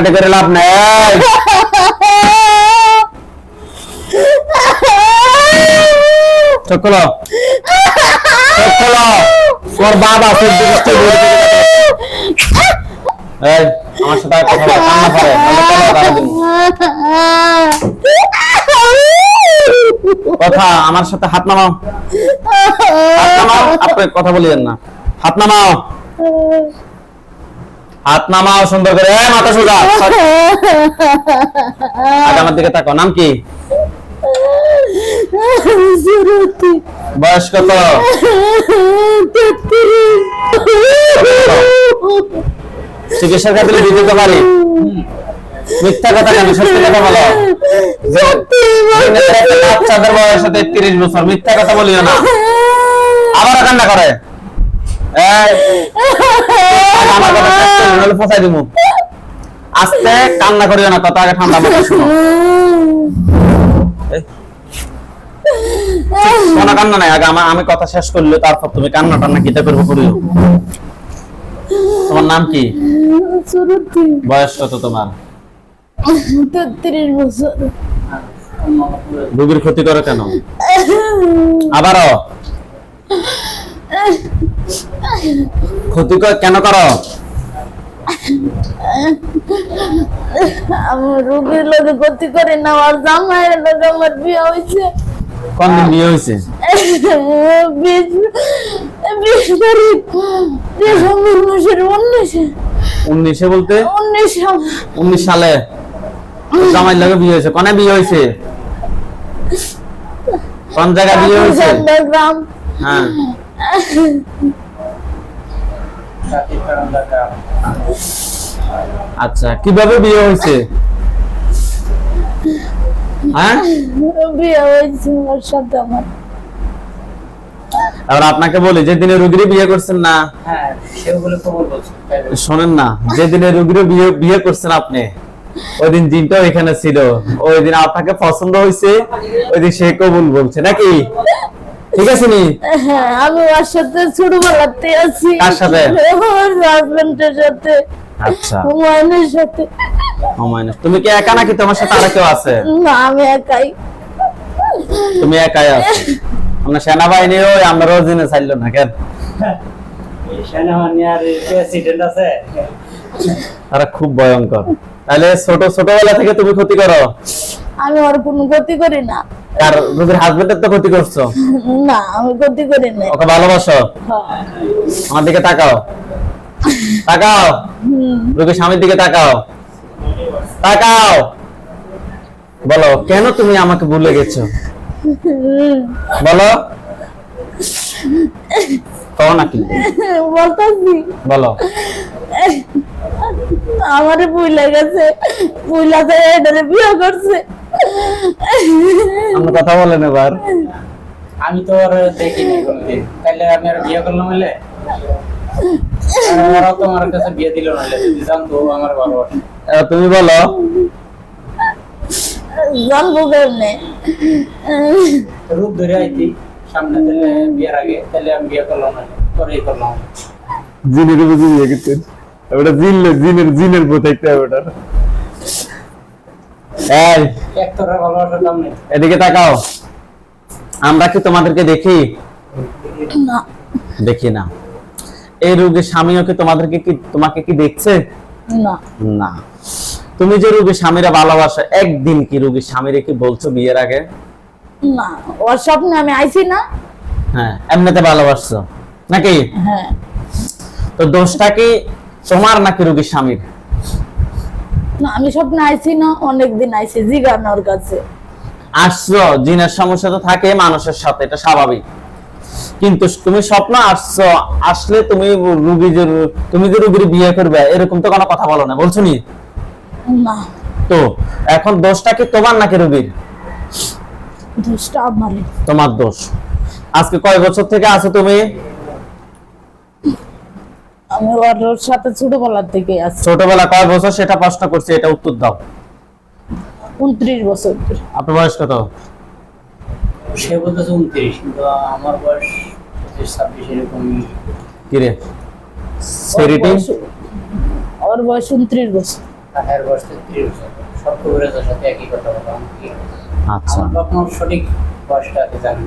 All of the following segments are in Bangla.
কান্নাকাটি করে লাভ নেই। আমার সাথে। কথা, আমার সাথে হাত নামাও। হাত নামাও, আপনি কথা বলিয়েন না। হাত নামাও। হাত নামাও সুন্দর করে। মাথা সোজা। আমার দিকে তাকাও। নাম কি? বয়স কত? চিকিৎসার দিয়ে দিতে পারি। মিথ্যা কথা কেন? সত্যি কথা বলো। বাচ্চাদের বয়স তেত্রিশ বছর। মিথ্যা কথা বলিও না। আবার কান্না করে। ফসাই দিমু আস্তে কান্না করিও না কথা আগে ঠান্ডা শুনো। কোনো কান্না নাই আগে আমার আমি কথা শেষ করলে তারপর তুমি কান্না টান্না কিতা করব করিও। তোমার নাম কি? বয়স কত তোমার? তেত্রিশ বছর। রোগীর ক্ষতি করে কেন? আবারও? ক্ষতি কেন করো? আমার রোগীর লোকে গতি করে না আমার জামাইয়ের লোক আমার বিয়ে হয়েছে। কোন দিন বিয়ে হয়েছে? বিশ বিশ তারিখ ডিসেম্বর মাসের উনিশে। উনিশে বলতে? উনিশ। উনিশ সালে। জামাই লাগে বিয়ে হয়েছে। কোনে বিয়ে হয়েছে? কোন জায়গায় বিয়ে হয়েছে? হ্যাঁ। আচ্ছা কীভাবে বিয়ে হয়েছে? হ্যাঁ? বিয়ে হয়েছে ওর সাথে আমার। এবার আপনাকে বলি যে দিনে রুগীর বিয়ে করছেন না হ্যাঁ শোনেন না যে দিনে রুগীর বিয়ে বিয়ে করছেন আপনি ওই দিন দিনটাও এখানে ছিল ওই দিন আপনাকে পছন্দ হয়েছে ওই দিন সে কবুল বলছে নাকি? ঠিক আছে নি? হ্যাঁ আমি ওর সাথে ছোটবেলাতে আছি। কার সাথে? আমার হাজবেন্ডের সাথে। আচ্ছা। হুমায়ুনের সাথে। হুমায়ুন তুমি কি একা নাকি তোমার সাথে আর কেউ আছে? না আমি একাই। তুমি একাই আছো। আমরা সেনাবাহিনী ওই আমরাও জেনে চাইলো না কেন? সেনাবাহিনী আর প্রেসিডেন্ট আছে। তারা খুব ভয়ঙ্কর। তাহলে ছোট ছোটবেলা থেকে তুমি ক্ষতি করো? আমি ওর কোনো ক্ষতি করি না। আর রুগীর হাজবেন্ডের তো ক্ষতি করছ? না আমি গতি করি না ওকে ভালোবাসো। আমার দিকে তাকাও। তাকাও। রুগীর স্বামীর দিকে তাকাও। তাকাও। বলো কেন তুমি আমাকে ভুলে গেছো? বলো। কও নাকি বলতেছি। বলো। আমারে বুইলা গেছে। বুইলা যায় এটারে বিয়ে করছে। আমরা কথা বলেন এবার। আমি তো আর দেখিনি কোনোদিন। তাহলে আমি আর বিয়ে করলাম হলে ওরা তো আমার কাছে বিয়ে দিল না যদি জানতো আমার এবার তুমি বলো। জানব কেমনে রূপ ধরে আইতি। সামনে তাহলে বিয়ের আগে। তাহলে আমি বিয়ে করলাম না। পরেই করলাম। জিনের বুঝি বিয়ে করতেন ওটা জিন জিনের জিনের বোঝাইতে হবে ওটা এই এদিকে তাকাও। আমরা কি তোমাদেরকে দেখি? না। দেখি না। এই রোগীর স্বামীও কি তোমাদেরকে কি তোমাকে কি দেখছে? না। না। তুমি যে রোগীর স্বামীরা ভালোবাসো একদিন কি রোগীর স্বামীরে কি বলছো বিয়ের আগে? না ওর স্বপ্নে আমি আইছি না। হ্যাঁ এমনিতে ভালোবাসছো। নাকি? হ্যাঁ। তো দোষটা কি তোমার নাকি রোগীর স্বামীর? না আমি স্বপ্নে আইছি না অনেকদিন আইছি জিগান ওর কাছে। আসছো জিনের সমস্যা তো থাকে মানুষের সাথে এটা স্বাভাবিক। কিন্তু তুমি স্বপ্ন আসছো আসলে তুমি রুগী যে তুমি যে রুগীর বিয়ে করবে এরকম তো কোনো কথা বলো না বলছো নি? না। তো এখন দোষটা কি তোমার নাকি রুগীর? দোষটা আমারই তোমার দোষ। আজকে কয় বছর থেকে আছো তুমি? আমি ওর সাথে ছোটবেলার থেকে আছি। ছোটবেলা কয় বছর সেটা প্রশ্ন করছি এটা উত্তর দাও। উনত্রিশ বছর। আপনার বয়স কত? সে বলতেছে উনত্রিশ কিন্তু আমার বয়স পঁচিশ ছাব্বিশ এরকম। কিরে ওর সেরিটিং ওর বয়স উনত্রিশ বছর। আর বয়স তেত্রিশ বছর। সব কবিরাজের সাথে একই কথা বলা আচ্ছা। আপনার সঠিক বয়সটা জানি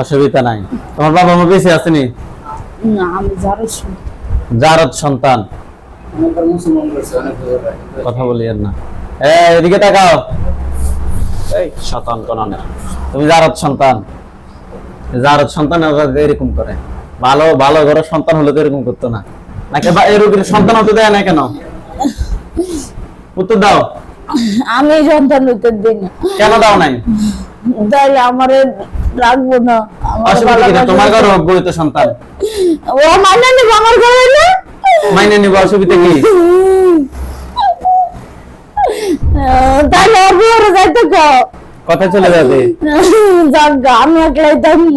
অসুবিধা নাই। তোমার বাবা মা বেঁচে আসেনি না আমি যারও শুনি জারদ সন্তান। অনেকবার মুসলমান করছে অনেক বুঝে পায় কিন্তু কথা বলি না। এদিকে তাকাও। এই শতান কনানের। তুমি জারদ সন্তান। জারদ সন্তান এরকম করে। ভালো ভালো ঘরের সন্তান হলে তো এরকম করতো না। নাকি বা- এই রোগীর সন্তান হতে দেয় না কেন? উত্তর দাও। আমি সন্তান হইতে দিই না। কেন দাও নাই? তাইলে আমারে রাখব না। অসুবিধা কি তোমার ঘর বই তো সন্তান? ও নিব আমার ঘরে না? মাইনে নিব অসুবিধা কি? তাইলে যাইতে কো। কথা চলে যাবে? যাক আমি একলাই থাকব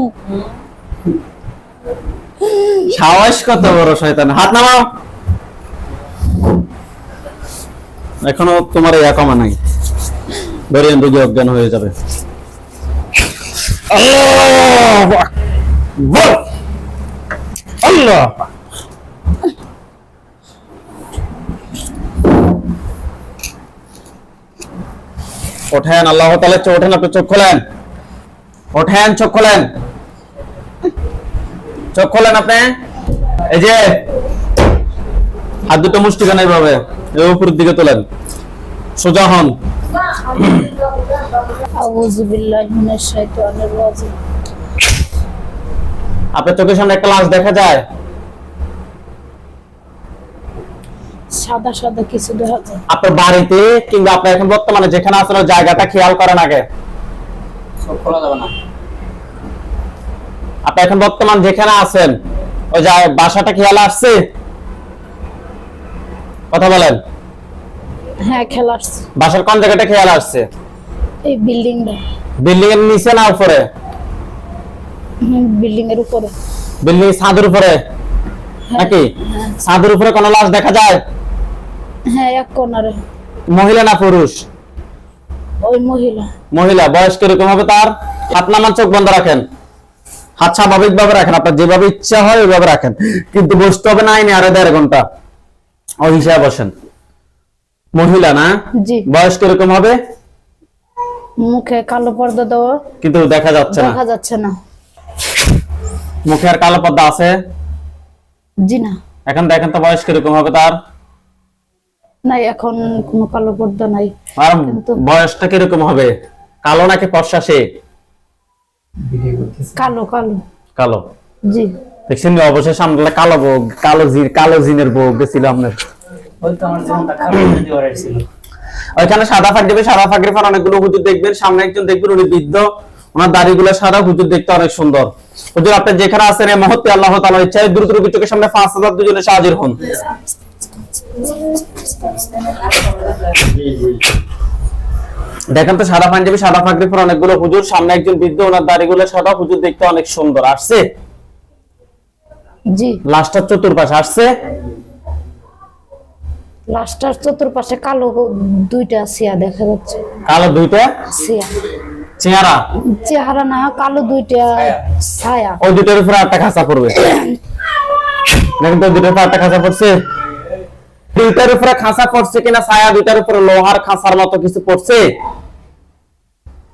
সাহস কত বড় শয়তান। হাত নামাও। এখনও তোমার ইয়া কমা নাই। ধরিয়ান রোগী অজ্ঞান হয়ে যাবে। আল্লাহু ওঠেন, আল্লাহ তাহলে ওঠেন, আপনি চোখ খোলেন। ওঠেন, চোখ খোলেন। চোখ খোলেন আপনি। এই যে, হাত দুটো মুষ্টি কেন এইভাবে উপরের দিকে তোলেন। সোজা হন। আউযু বিল্লাহি মিনাশ শাইতানির রাজিম। আপনার চোখের সামনে একটা লাশ দেখা যায়? সাদা সাদা কিছু দেখা যায়। আপনার বাড়িতে কিংবা আপনার এখন বর্তমানে যেখানে আছেন জায়গাটা খেয়াল করেন আগে। খোলা যাবে না। আপনি এখন বর্তমান যেখানে আছেন ওই জায়- বাসাটা খেয়াল আসছে? কথা বলেন। হ্যাঁ খেলা আসছে। বাসার কোন জায়গাটা খেয়াল আসছে? এই বিল্ডিংটা। বিল্ডিং এর নিচে না উপরে? বিল্ডিং এর উপরে। বিল্ডিং ছাদের উপরে? নাকি? ছাদের উপরে কোনো লাশ দেখা যায়? হ্যাঁ এক কোনারে মহিলা না পুরুষ? ওই মহিলা। মহিলা বয়স কীরকম হবে তার? হাত নামান চোখ বন্ধ রাখেন। হাত স্বাভাবিক ভাবে রাখেন আপনার যেভাবে ইচ্ছা হয় ওইভাবে রাখেন। কিন্তু বসতে হবে না আইনে আরও দেড় ঘণ্টা। ওই হিসাবে বসেন। মহিলা না? জি। বয়স কীরকম হবে? মুখে কালো পর্দা দেওয়া। কিন্তু দেখা যাচ্ছে না। দেখা যাচ্ছে না। মুখে আর কালো পর্দা আছে? জি না। এখন দেখেন তো বয়স কীরকম হবে তার? নাই এখন কোনো কালো পর্দা নাই। আর বয়সটা কীরকম হবে? কালো নাকি ফর্সা সে কালো কালো। কালো। জি। দেখছেন অবশেষে আমরা কালো কালো জির কালো জিনের বউ গেছিল আপনার ওই তো আমার জীবনটা খারাপ দেওয়ার ছিল ওইখানে সাদা ফাঁক দেবে সাদা ফাঁকের পর অনেকগুলো হুজুর দেখবেন। সামনে একজন দেখবেন উনি বৃদ্ধ। ওনার দাড়িগুলো সাদা হুজুর দেখতে অনেক সুন্দর। হুজুর আপনি যেখানে আছেন এই মুহূর্তে আল্লাহ তাআলা ইচ্ছায় দ্রুত রোগী চোখের সামনে পাঁচ হাজার দুজনে হাজির হন। দেখেন তো সাদা পাঞ্জাবি সাদা ফাঁকরির পর অনেকগুলো হুজুর। সামনে একজন বৃদ্ধ ওনার দাড়িগুলো সাদা হুজুর দেখতে অনেক সুন্দর। আসছে? জি। লাস্টার চতুর্পাশে আসছে? লাস্টার চতুর্পাশে কালো দুইটা সিয়া দেখা যাচ্ছে। কালো দুইটা? সিয়া। চেহারা? চেহারা না কালো দুইটা ছায়া। ওই উপরে আটটা খাঁচা পড়বে। দেখেন তো উপরে আটটা খাঁচা পড়ছে। দুইটার উপরে খাঁচা পড়ছে কিনা ছায়া দুইটার উপরে লোহার খাঁচার মতো কিছু পড়ছে?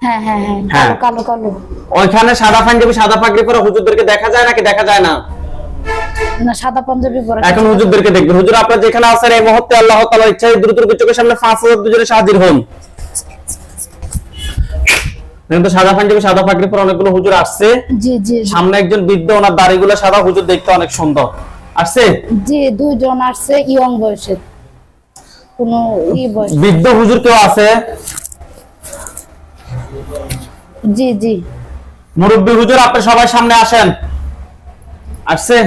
হ্যাঁ হ্যাঁ হ্যাঁ হ্যাঁ। কালো কালো কালো। ওইখানে সাদা পাঞ্জাবি সাদা পাগড়ি পরে হুজুরদেরকে দেখা যায় নাকি? দেখা যায় না। না সাদা পাঞ্জাবি পরা এখন হুজুরদেরকে দেখবেন। হুজুর আপনার যেখানে আছেন এই মুহূর্তে আল্লাহ তাআলা ইচ্ছায় দ্রুত রোগী চোখের সামনে পাঁচ হাজার দুজনে হাজির হন। দেখেন সাদা পাঞ্জাবি সাদা পাগড়ি পরে অনেকগুলো হুজুর আসছে। জি জি সামনে একজন বৃদ্ধ ওনার দাড়িগুলো সাদা হুজুর দেখতে অনেক সুন্দর। আসছে? জি দুইজন আসছে ইয়ং বয়সের। কোনো ই বয়স বৃদ্ধ হুজুর কেউ আছে? জি জি। মুরব্বী হুজুর আপনি সবাই সামনে আসেন। আসছে?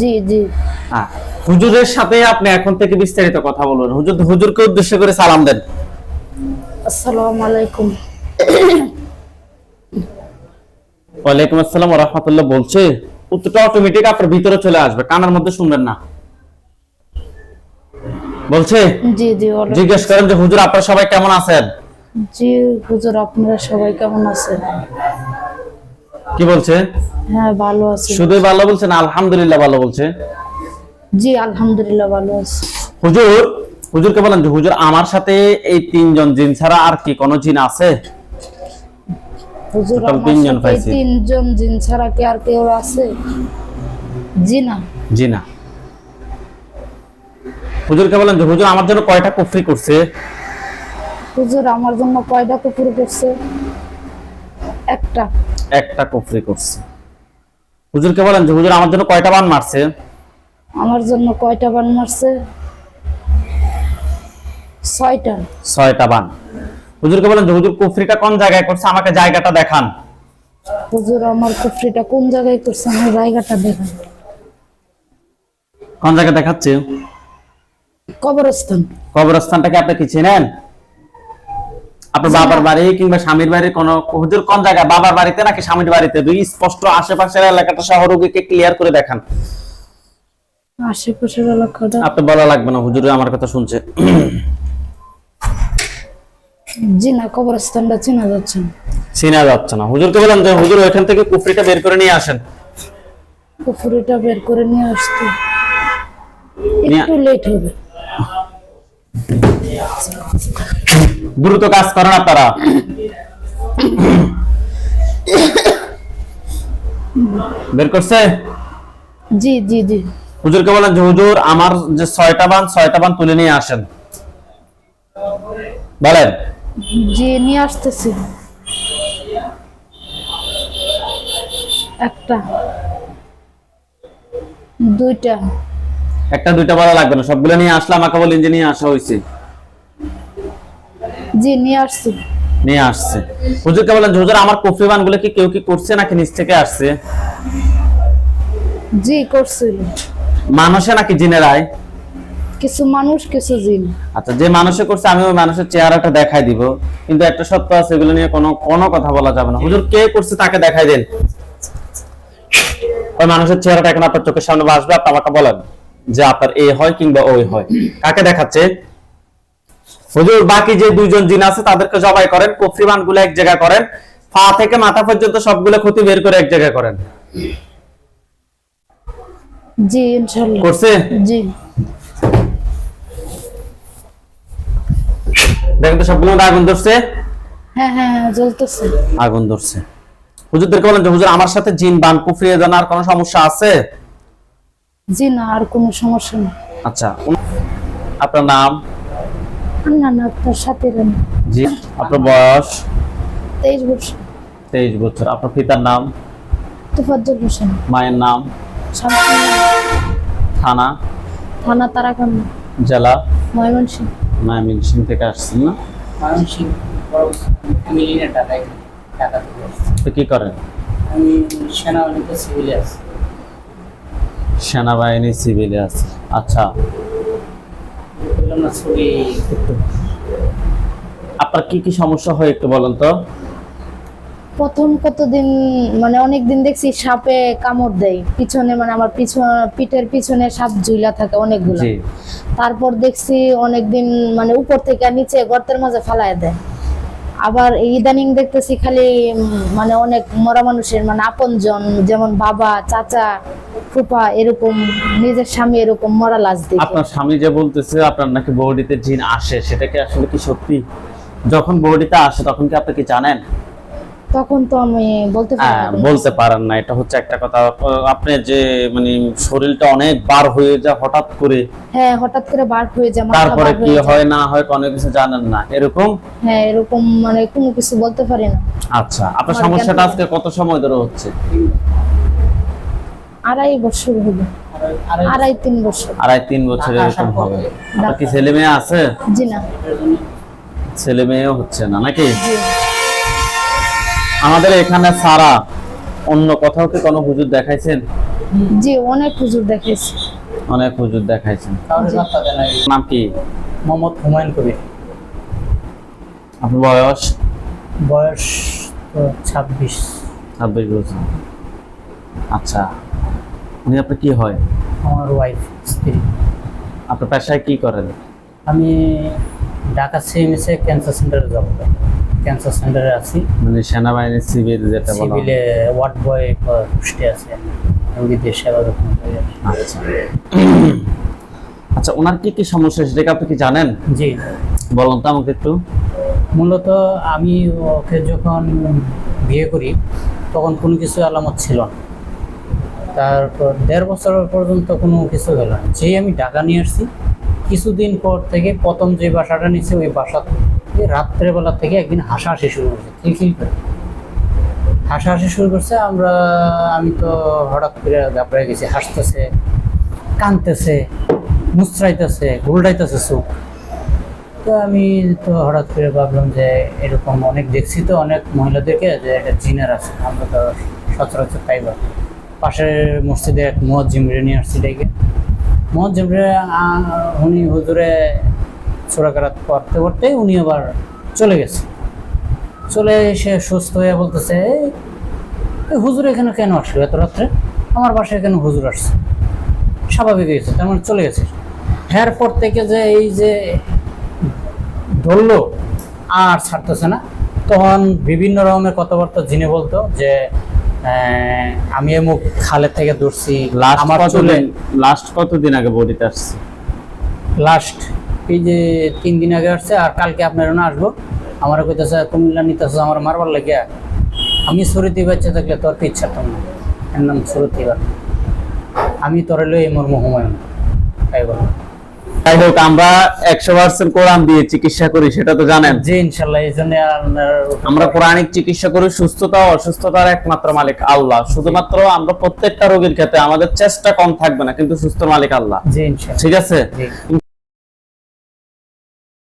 জি জি। হ্যাঁ। হুজুরের সাথে আপনি এখন থেকে বিস্তারিত কথা বলবেন হুজুর হুজুরকে উদ্দেশ্য করে সালাম দেন। আসসালামু আলাইকুম। ওয়ালাইকুম আসসালাম ওয়া রাহমাতুল্লাহ। বলছে উত্তরটা অটোমেটিক আপনার ভিতরে চলে আসবে কানের মধ্যে শুনবেন না। বলছে জি জি জিজ্ঞেস করেন যে হুজুর আপনারা সবাই কেমন আছেন? জি হুজুর আপনারা সবাই কেমন আছেন? কি বলছে? হ্যাঁ ভালো আছি। শুধুই ভালো বলছে না আলহামদুলিল্লাহ ভালো বলছে? জি আলহামদুলিল্লাহ ভালো আছি। হুজুর হুজুরকে বলেন যে হুজুর আমার সাথে এই তিনজন জিন ছাড়া আর কি কোনো জিন আছে? হুজুর আমার তিনজন পাইছি। তিনজন জিন ছাড়া কি আর কেউ আছে? জি না জি না হুজুরকে বলেন যে হুজুর আমার জন্য কয়টা কুফরি করছে? হুজুর আমার জন্য কয়টা কুকুর করছে? একটা। একটা কুফরি করছে। হুজুরকে বলেন যে হুজুর আমার জন্য কয়টা বান মারছে? আমার জন্য কয়টা বান মারছে? ছয়টা। ছয়টা বান। হুজুরকে বলেন যে হুজুর কুফরিটা কোন জায়গায় করছে? আমাকে জায়গাটা দেখান। হুজুর আমার কুফরিটা কোন জায়গায় করছে? আমার জায়গাটা দেখান। কোন জায়গায় দেখাচ্ছে? কবরস্থান। কবরস্থানটাকে আপনি কি চিনেন? আপনার বাবার বাড়ি কিংবা স্বামীর বাড়ি কোন হুজুর কোন জায়গায়? বাবার বাড়িতে নাকি স্বামীর বাড়িতে? দুই স্পষ্ট আশেপাশের এলাকাটা সহ রোগীকে ক্লিয়ার করে দেখান। আশেপাশের এলাকাটা? আপনি বলা লাগবে না হুজুর আমার কথা শুনছে। জি না কবরস্থানটা চেনা যাচ্ছে না। চিনা যাচ্ছে না। হুজুরকে বলেন যে হুজুর ওইখান থেকে কুফরিটা বের করে নিয়ে আসেন। কুফরিটা বের করে নিয়ে আসতে একটু লেট হবে। দ্রুত কাজ করেন আপনারা। বের করছে? জি জি জি। হুজুরকে বলেন যে হুজুর আমার যে ছয়টা বান ছয়টা বান তুলে নিয়ে আসেন। বলেন। জি নিয়ে আসতেছি। একটা। দুইটা। একটা দুইটা বলা লাগবে না। সবগুলো নিয়ে আসলে আমাকে বলেন যে নিয়ে আসা হয়েছে জি নিয়ে আসছি। নিয়ে আসছে। হুজুরকে বলেন হুজুর আমার কফি বানগুলো কি কেউ কি করছে নাকি নিচ থেকে আসছে? জি করছিল মানুষে নাকি জিনেরাই কিছু মানুষ কিছু জিন। আচ্ছা যে মানুষে করছে আমি ওই মানুষের চেহারাটা দেখাই দিব। কিন্তু একটা সত্য আছে এগুলো নিয়ে কোনো কোনো কথা বলা যাবে না। হুজুর কে করছে তাকে দেখাই দেন। ওই মানুষের চেহারাটা এখন আপনার চোখের সামনে আসবে আপনি আমাকে বলেন যে আপনার এ হয় কিংবা ওই হয়। কাকে দেখাচ্ছে? হুজুর বাকি যে দুইজন জিন আছে তাদেরকে জবাই করেন কফরিমানগুলো এক জায়গায় করেন পা থেকে মাথা পর্যন্ত সবগুলো ক্ষতি বের করে এক জায়গায় করেন। জি ইনশাল্লাহ করছে? জি। দেখেন তো সবগুলো আগুন ধরছে? হ্যাঁ হ্যাঁ হ্যাঁ জ্বলতেছে। আগুন ধরছে। হুজুরদেরকে বলেন যে হুজুর আমার সাথে জিন বান কুফরিয়ে জানার কোনো সমস্যা আছে? জি না আর কোনো সমস্যা নেই। আচ্ছা আপনার নাম? আপনার জি আপনার বয়স? তেইশ বছর। তেইশ বছর। আপনার পিতার নাম? তুফাজ্জল হোসেন। মায়ের নাম? থানা? থানা তারাকান্না জেলা? ময়মনসিংহ। ময়মনসিংহ থেকে আসছেন না। তো কি করেন? আমি সেনাবাহিনীতে সিভিলে আছি সেনাবাহিনী সিভিলে আছে আচ্ছা বললাম না ছবি। আপনার কি কি সমস্যা হয় একটু বলেন তো। প্রথম কতদিন মানে অনেক দিন দেখছি সাপে কামড় দেয়। পিছনে মানে আমার পিছন পিঠের পিছনে সাপ ঝুলা থাকে অনেকগুলো। জি। তারপর দেখছি অনেকদিন মানে উপর থেকে নিচে গর্তের মাঝে ফালায় দেয়। আবার ইদানিং দেখতেছি খালি মানে অনেক মরা মানুষের মানে আপনজন যেমন বাবা চাচা ফুপা এরকম নিজের স্বামী এরকম মরা লাশ দেখে। আপনার স্বামী যে বলতেছে আপনার নাকি বডিতে জিন আসে সেটা কি আসলে কি সত্যি? যখন বডিতে আসে তখন কি আপনি কি জানেন? তখন তো আমি বলতে হ্যাঁ না বলতে পারেন না এটা হচ্ছে একটা কথা। আপনি যে মানে শরীরটা অনেক বার হয়ে যায় হঠাৎ করে। হ্যাঁ হঠাৎ করে বার হয়ে যায় তারপরে কি হয় না হয় কোনো কিছু জানেন না এরকম? হ্যাঁ এরকম মানে কোনো কিছু বলতে পারি না। আচ্ছা আপনার সমস্যাটা আজকে কত সময় ধরে হচ্ছে? আড়াই বছর হলো। আড়াই তিন বছর। আড়াই তিন বছর এরকম হবে। আপনার কি ছেলে মেয়ে আছে? জি না। ছেলে মেয়েও হচ্ছে না নাকি? আমাদের এখানে সারা অন্য কোথাও কি কোনো হুজুর দেখাইছেন? জি অনেক হুজুর দেখেছি অনেক হুজুর দেখাইছেন। নাম কি? মোহাম্মদ হুমায়ুন কবির। আপনার বয়স? বয়স তো ছাব্বিশ। ছাব্বিশ বছর। আচ্ছা। উনি আপনার কি হয়? আমার ওয়াইফ স্ত্রী। আপনার পেশায় কি করেন? আমি ঢাকা সিএমএসে ক্যান্সার সেন্টারে জব করি। ক্যান্সার সেন্টারে আছি। মানে সেনাবাহিনীর সিভিল যেটা বলা সিভিলে ওয়ার্ড বয় পোস্টে আছে। রোগীদের সেবা যত্ন করে আচ্ছা। আচ্ছা ওনার কি কি সমস্যা সেটা কি আপনি কি জানেন? জি। বলুন তো আমাকে একটু। মূলত আমি ওকে যখন বিয়ে করি তখন কোনো কিছু আলামত ছিল না। তারপর দেড় বছর পর্যন্ত কোনো কিছু হলো না। যেই আমি ঢাকা নিয়ে আসছি, কিছুদিন পর থেকে প্রথম যে বাসাটা নিয়েছি, ওই বাসা রাত্রেবেলা থেকে একদিন হাসাহাসি শুরু করছে খিলখিল করে হাসাহাসি শুরু করছে, আমরা, আমি তো হঠাৎ করে ঘাবড়ে গেছি। হাসতেছে কানতেছে মুচড়াইতেছে গুলডাইতেছে চোখ। তো আমি তো হঠাৎ করে ভাবলাম যে এরকম অনেক দেখছি তো, অনেক মহিলাদেরকে, যে এটা জিনের আছে। আমরা তো সচরাচর তাই পাইবা পাশের মসজিদে এক মহজিমরে নিয়ে আসছি ডেকে মহজিমরে উনি হুজুরে চোরাকারাত করতে করতে উনি আবার চলে গেছে। চলে এসে সুস্থ হয়ে বলতেছে "এই, এই হুজুর এখানে কেন আসলো এত রাত্রে? আমার বাসায় কেন হুজুর আসছে? স্বাভাবিক হয়েছে তার মানে চলে গেছে। হ্যার পর থেকে যে এই যে ধরলো আর ছাড়তেছে না। তখন বিভিন্ন রকমের কথাবার্তা জিনে বলতো যে আমি মুখ খালের থেকে দৌড়ছি লাস্ট আমার চুলে লাস্ট কতদিন আগে বডিতে আসছে? লাস্ট এই যে তিন দিন আগে আসছে আর কালকে আপনার না আসব। আমার কইতেছে কুমিল্লা নিতেছে আমার মারবার লাগে। আমি সুরতি বাচ্চা থাকলে তোর তো ইচ্ছা তো না এর নাম সুরতি আমি তোর লই মোর হুমায়ুন তাই বল। যাই হোক আমরা একশো পার্সেন্ট কোরআন দিয়ে চিকিৎসা করি সেটা তো জানেন। যে ইনশাল্লাহ এই জন্য আমরা কোরআনিক চিকিৎসা করি সুস্থতা অসুস্থতার একমাত্র মালিক আল্লাহ। শুধুমাত্র আমরা প্রত্যেকটা রোগীর ক্ষেত্রে আমাদের চেষ্টা কম থাকবে না কিন্তু সুস্থ মালিক আল্লাহ। ইনশাল্লাহ। ঠিক আছে? জি।